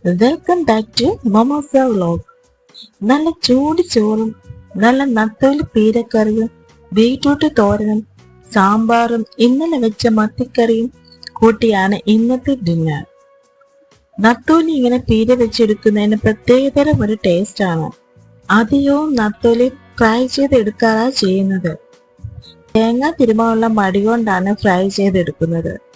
Welcome back to മൊമോസ vlog നല്ല ചൂട് ചോറും നല്ല നത്തോലി പീരക്കറിയും ബീറ്റ്റൂട്ട് തോരനും സാമ്പാറും ഇന്നലെ വെച്ച മത്തിക്കറിയും കൂട്ടിയാണ് ഇന്നത്തെ ഡിന്നർ നത്തോലി ഇങ്ങനെ പീര വെച്ചെടുക്കുന്നതിന് പ്രത്യേകതരം ഒരു ടേസ്റ്റ് ആണ്. അധികവും നത്തോലി ഫ്രൈ ചെയ്തെടുക്കാറാണ് ചെയ്യുന്നത്. തേങ്ങ തിരുമുള്ള മടി കൊണ്ടാണ് ഫ്രൈ ചെയ്തെടുക്കുന്നത്.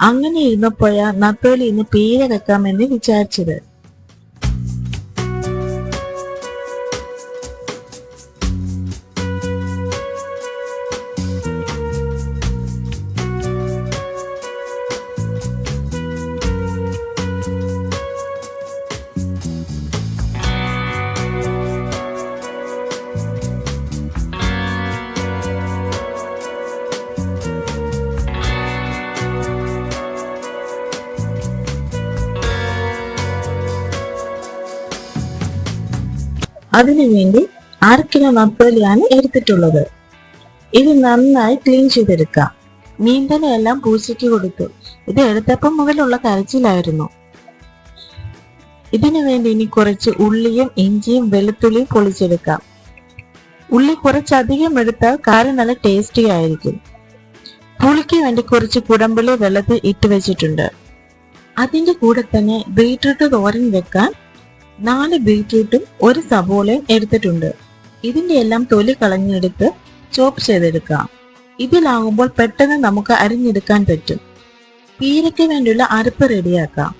അങ്ങനെ ഇരുന്നപ്പോഴാ നത്തോലി ഇന്ന് പേരെടുക്കാമെന്ന് വിചാരിച്ചത്. അതിനുവേണ്ടി അര കിലോ നത്തോലിയാണ് എടുത്തിട്ടുള്ളത്. ഇത് നന്നായി ക്ലീൻ ചെയ്തെടുക്കാം. മീൻതലയെല്ലാം പൂച്ചയ്ക്ക് കൊടുത്തു. ഇത് എടുത്തപ്പം മുതലുള്ള കരച്ചിലായിരുന്നു. ഇതിനു വേണ്ടി ഇനി കുറച്ച് ഉള്ളിയും ഇഞ്ചിയും വെളുത്തുള്ളിയും പൊളിച്ചെടുക്കാം. ഉള്ളി കുറച്ചധികം എടുത്താൽ കറി നല്ല ടേസ്റ്റി ആയിരിക്കും. പുളിക്ക് വേണ്ടി കുറച്ച് കുടമ്പുളി വെള്ളത്തിൽ ഇട്ട് വെച്ചിട്ടുണ്ട്. അതിന്റെ കൂടെ തന്നെ ബീട്രൂട്ട് തോരൻ വെക്കാൻ നാല് ബീറ്റ്റൂട്ടും ഒരു സബോളയും എടുത്തിട്ടുണ്ട്. ഇതിന്റെ എല്ലാം തൊലി കളഞ്ഞെടുത്ത് ചോപ്പ് ചെയ്തെടുക്കാം. ഇതിലാകുമ്പോൾ പെട്ടെന്ന് നമുക്ക് അരിഞ്ഞെടുക്കാൻ പറ്റും. പീരയ്ക്ക് വേണ്ടിയുള്ള അരപ്പ് റെഡിയാക്കാം.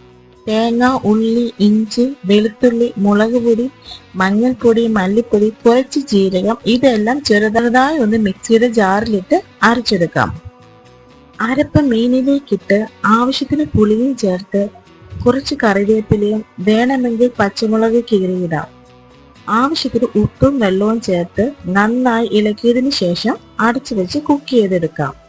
തേങ്ങ ഉള്ളി ഇഞ്ചി വെളുത്തുള്ളി മുളക് പൊടി മഞ്ഞൾപ്പൊടി മല്ലിപ്പൊടി കുറച്ച് ജീരകം ഇതെല്ലാം ചെറുതായി ഒന്ന് മിക്സിയുടെ ജാറിലിട്ട് അരച്ചെടുക്കാം. അരപ്പ് മീനിലേക്കിട്ട് ആവശ്യത്തിന് പുളിയും ചേർത്ത് കുറച്ച് കറിവേപ്പിലയും വേണമെങ്കിൽ പച്ചമുളക് കീറിയിടാം. ആവശ്യത്തിന് ഉപ്പും വെള്ളവും ചേർത്ത് നന്നായി ഇളക്കിയതിനു ശേഷം അടച്ചു വെച്ച് കുക്ക് ചെയ്തെടുക്കാം.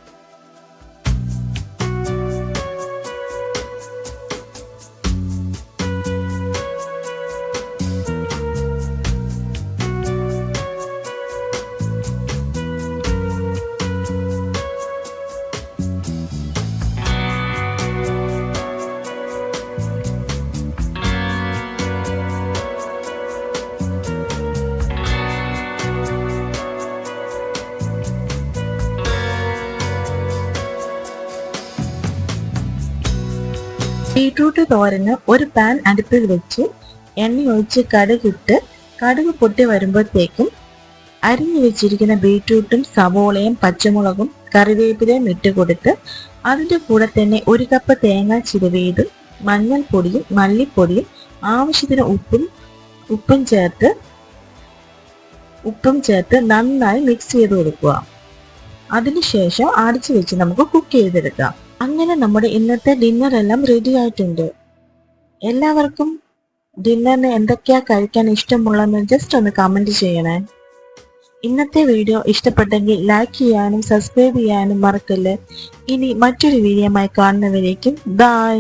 ബീട്രൂട്ട് തോരന് ഒരു പാൻ അടുപ്പിൽ വെച്ച് എണ്ണ ഒഴിച്ച് കടുകിട്ട് കടുക് പൊട്ടി വരുമ്പോഴത്തേക്കും അരിഞ്ഞു വെച്ചിരിക്കുന്ന ബീട്രൂട്ടും സവോളയും പച്ചമുളകും കറിവേപ്പിലയും ഇട്ട് കൊടുത്ത് അതിന്റെ കൂടെ തന്നെ ഒരു കപ്പ് തേങ്ങ ചിരവിയതും മഞ്ഞൾപ്പൊടിയും മല്ലിപ്പൊടിയും ആവശ്യത്തിന് ഉപ്പും ഉപ്പും ചേർത്ത് ഉപ്പും ചേർത്ത് നന്നായി മിക്സ് ചെയ്ത് കൊടുക്കുക. അതിനുശേഷം അടച്ചു വെച്ച് നമുക്ക് കുക്ക് ചെയ്തെടുക്കാം. അങ്ങനെ നമ്മുടെ ഇന്നത്തെ ഡിന്നർ എല്ലാം റെഡി ആയിട്ടുണ്ട്. എല്ലാവർക്കും ഡിന്നറിന് എന്തൊക്കെയാ കഴിക്കാൻ ഇഷ്ടമുള്ളതെന്ന് ജസ്റ്റ് ഒന്ന് കമന്റ് ചെയ്യണേ. ഇന്നത്തെ വീഡിയോ ഇഷ്ടപ്പെട്ടെങ്കിൽ ലൈക്ക് ചെയ്യാനും സബ്സ്ക്രൈബ് ചെയ്യാനും മറക്കല്ലേ. ഇനി മറ്റൊരു വീഡിയോമായി കാണുന്നവരേക്കും ബൈ